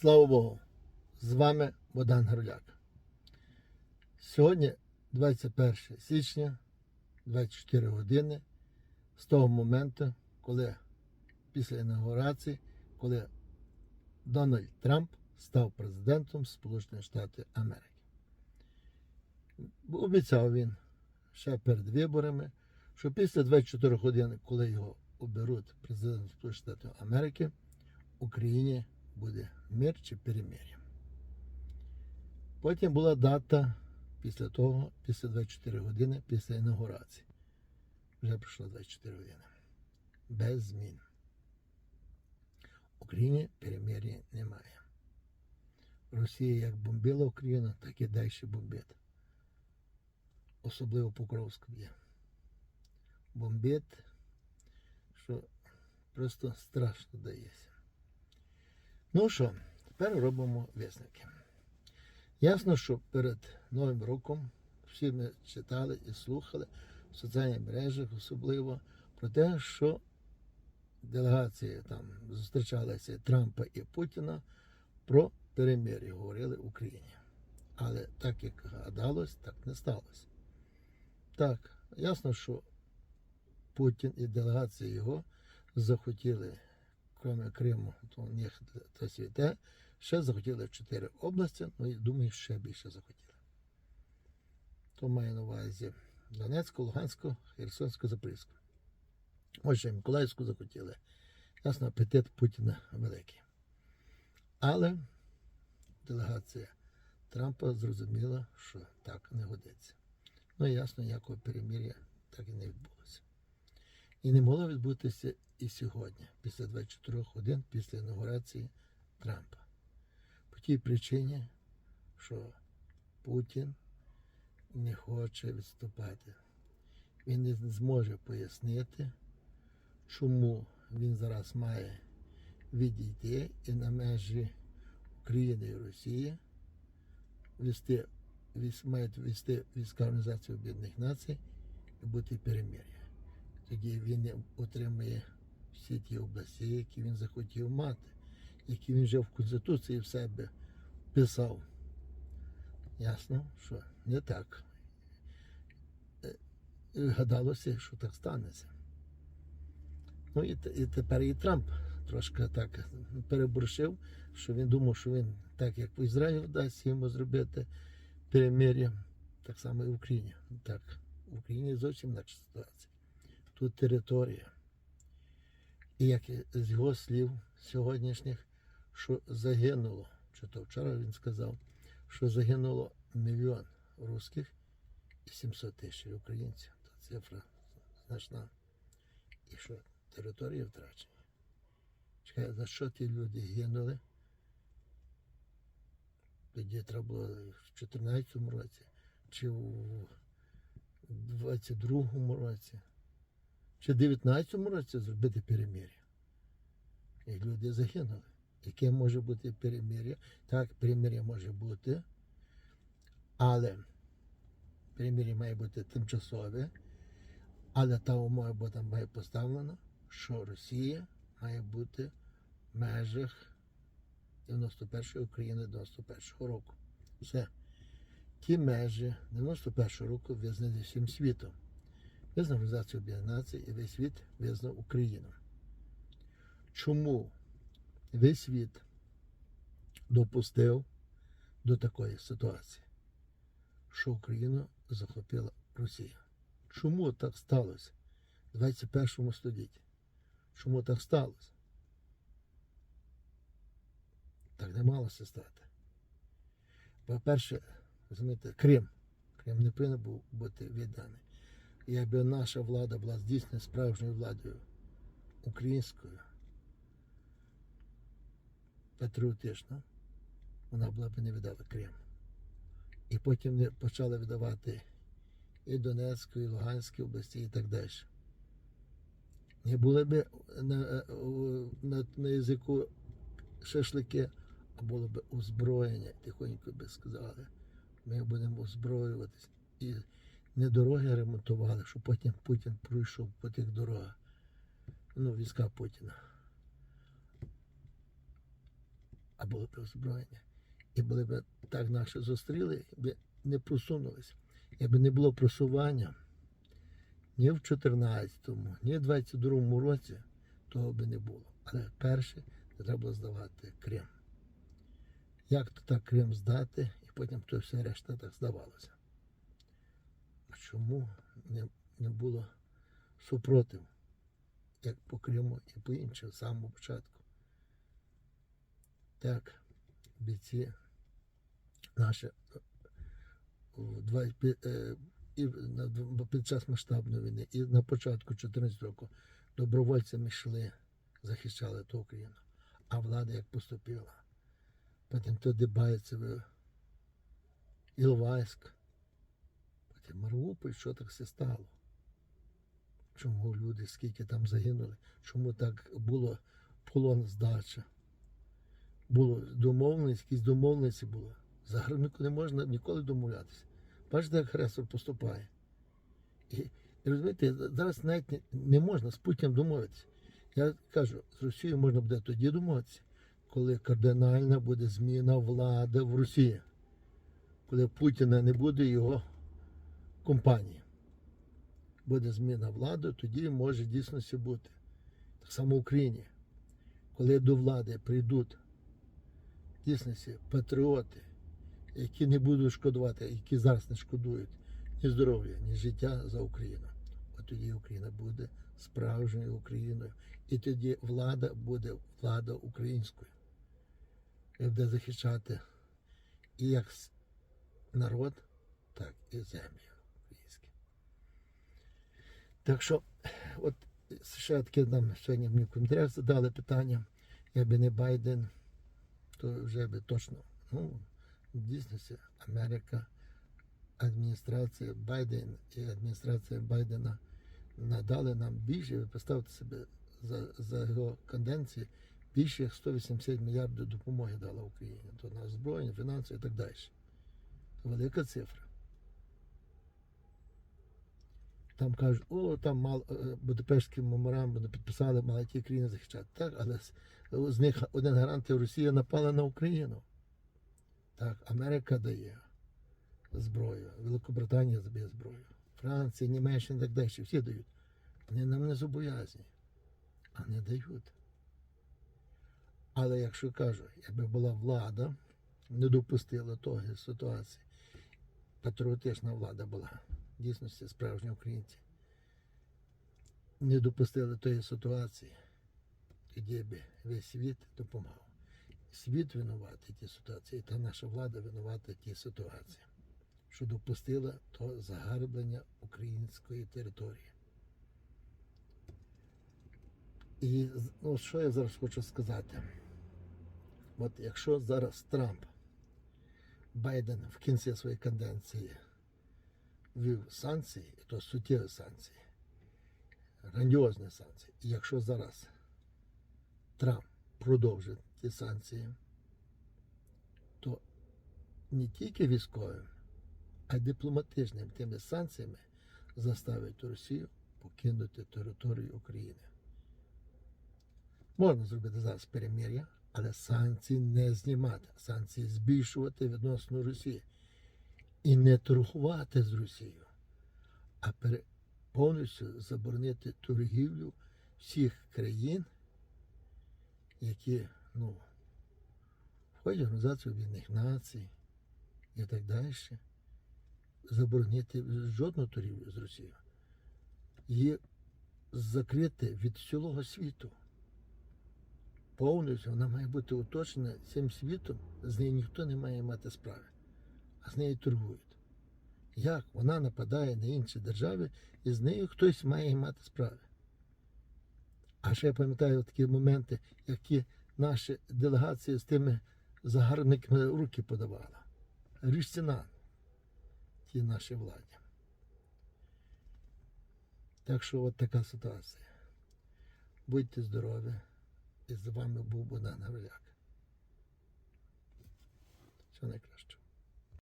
Слава Богу! З вами Богдан Горляк. Сьогодні 21 січня, 24 години, з того моменту, коли після інаугурації, коли Дональд Трамп став президентом Сполучених Штатів Америки. Обіцяв він ще перед виборами, що після 24 годин, коли його оберуть президентом Сполучених Штатів Америки, Україні буде мир чи перемир'я. Потім була дата після того, після 24 години, після інаугурації. Вже пройшло 24 години. Без змін. В Україні перемир'я немає. Росія як бомбила Україну, так і далі бомбить. Особливо Покровськ б'є. Бомбить, що просто страшно дається. Ну що, тепер робимо висновки. Ясно, що перед Новим роком всі ми читали і слухали в соціальних мережах, особливо про те, що делегації там зустрічалися Трампа і Путіна про перемир'я говорили в Україні. Але так як гадалось, так не сталося. Так, ясно, що Путін і делегація його захотіли крім Криму, то у них та світе, ще захотіли чотири області, ну і думаю, ще більше захотіли. То маю на увазі Донецьку, Луганську, Херсонську, Запорізьку. Може, ще Миколаївську захотіли. Ясно, апетит Путіна великий. Але делегація Трампа зрозуміла, що так не годиться. Ну і ясно, ніякого перемір'я так і не відбулося. І не могло відбутися і сьогодні, після 24 годин після інаугурації Трампа. По тій причині, що Путін не хоче відступати. Він не зможе пояснити, чому він зараз має відійти і на межі України і Росії вести, мають вести війська Організації Об'єднаних Націй і бути перемир'я. Тоді він отримує всі ті області, які він захотів мати, які він вже в Конституції в себе писав. Ясно, що не так. Е, Гадалося, що так станеться. Ну і, і тепер і Трамп трошки так переборщив, що він думав, що він, так як в Ізраїлі вдасть йому зробити перемир'я, так само і в Україні. Так, в Україні зовсім інакша ситуація. Тут територія. І як з його слів сьогоднішніх, що загинуло, чи то вчора він сказав, що загинуло мільйон русських і 700 тисяч українців. Та цифра значна. І що території втрачені. Чекай, за що ті люди гинули? Тоді треба було в 2014 році, чи в 22 році, чи в 19 році зробити перемир'я. І люди загинули. Яке може бути перемир'я? Так, перемир'я може бути, але перемир'я має бути тимчасове, але та умова буде має поставлена, що Росія має бути в межах 91-ї України 91-го року. Все. Ті межі 91-го року визнані всім світом. Визнав Організацію Націй і весь світ визнав Україну. Чому весь світ допустив до такої ситуації, що Україну захопила Росія? Чому так сталося в 21 столітті? Чому так сталося? Так не малося стати. По-перше, розумієте, Крим. Крим не повинен був бути відданий. І Якби наша влада була здійснена справжньою владою українською, патріотична, вона була б не віддала Крим. І потім не почали видавати і Донецьку, і Луганську області, і так далі. Не були б на, на, на язику шашлики, а було б озброєння, тихонько би сказали. Ми будемо озброюватись. Не дороги ремонтували, щоб потім Путін пройшов по тих дорогах. Ну, війська Путіна. а були б озброєні. І були б так наші зустріли, би не просунулися. Якби не було просування ні в 14-му, ні в 22-му році, того би не було. Але перше треба було здавати Крим. Як то так Крим здати, і потім то все решта так здавалося. Чому не, не було супротиву, як по Криму і по іншому, з самого початку? Так, бійці наші е, е, і під час масштабної війни, і на початку 14 року добровольцями йшли, захищали ту Україну. А влада як поступила? Потім то Дебальцеве, Іловайськ, потім Маріуполь, що так все стало? Чому люди, скільки там загинули? Чому так було полон здача? Було домовленість, якісь домовленості було. Загарбнику не можна ніколи домовлятися. Бачите, як агресор поступає. І, і розумієте, зараз навіть не, не можна з Путіним домовитися. Я кажу, з Росією можна буде тоді домовитися, коли кардинальна буде зміна влади в Росії, коли Путіна не буде його компанії. Буде зміна влади, тоді може дійсності бути. Так само в Україні. Коли до влади прийдуть в дійсності патріоти, які не будуть шкодувати, які зараз не шкодують ні здоров'я, ні життя за Україну. От тоді Україна буде справжньою Україною. І тоді влада буде влада українською. І буде захищати і як народ, так і землю. Так що, от ще таке нам сьогодні в коментарях задали питання, якби не Байден, то вже би точно, ну, в дійсності Америка, адміністрація Байден і адміністрація Байдена надали нам більше, ви поставте себе за, за його каденції, більше 180 мільярдів допомоги дала Україні. То на озброєння, фінанси і так далі. Велика цифра. Там кажуть, о, там мал, е, Будапештський меморандум підписали, мали ті країни захищати. Так, але з них один гарант Росія напала на Україну. Так, Америка дає зброю, Великобританія дає зброю, Франція, Німеччина і так далі, всі дають. Вони нам не зобов'язані, а не дають. Але якщо кажу, якби була влада, не допустила того ситуації, патріотична влада була, дійсності справжні українці, не допустили тої ситуації, тоді би весь світ допомагав. Світ винуватий ті ситуації, та наша влада винувата ті ситуації, що допустила то загарблення української території. І ну, що я зараз хочу сказати? От якщо зараз Трамп, Байден в кінці своєї каденції ввів санкції, то суттєві санкції, грандіозні санкції. І якщо зараз Трамп продовжить ті санкції, то не тільки військовим, а й дипломатичними тими санкціями заставить Росію покинути територію України. Можна зробити зараз перемир'я, але санкції не знімати, санкції збільшувати відносно Росії. І не торгувати з Росією, а повністю заборонити торгівлю всіх країн, які ну, входять в Організацію Об'єднаних Націй і так далі. Заборонити жодну торгівлю з Росією. Її закрити від цілого світу. Повністю вона має бути уточнена цим світом, з нею ніхто не має мати справи, з нею торгують. Як вона нападає на інші держави, і з нею хтось має мати справи. А ще я пам'ятаю такі моменти, які наші делегації з тими загарбниками руки подавала. Ріжціна ті наші владі. Так що от така ситуація. Будьте здорові. І з вами був Богдан Гавриляк. Всього найкращого.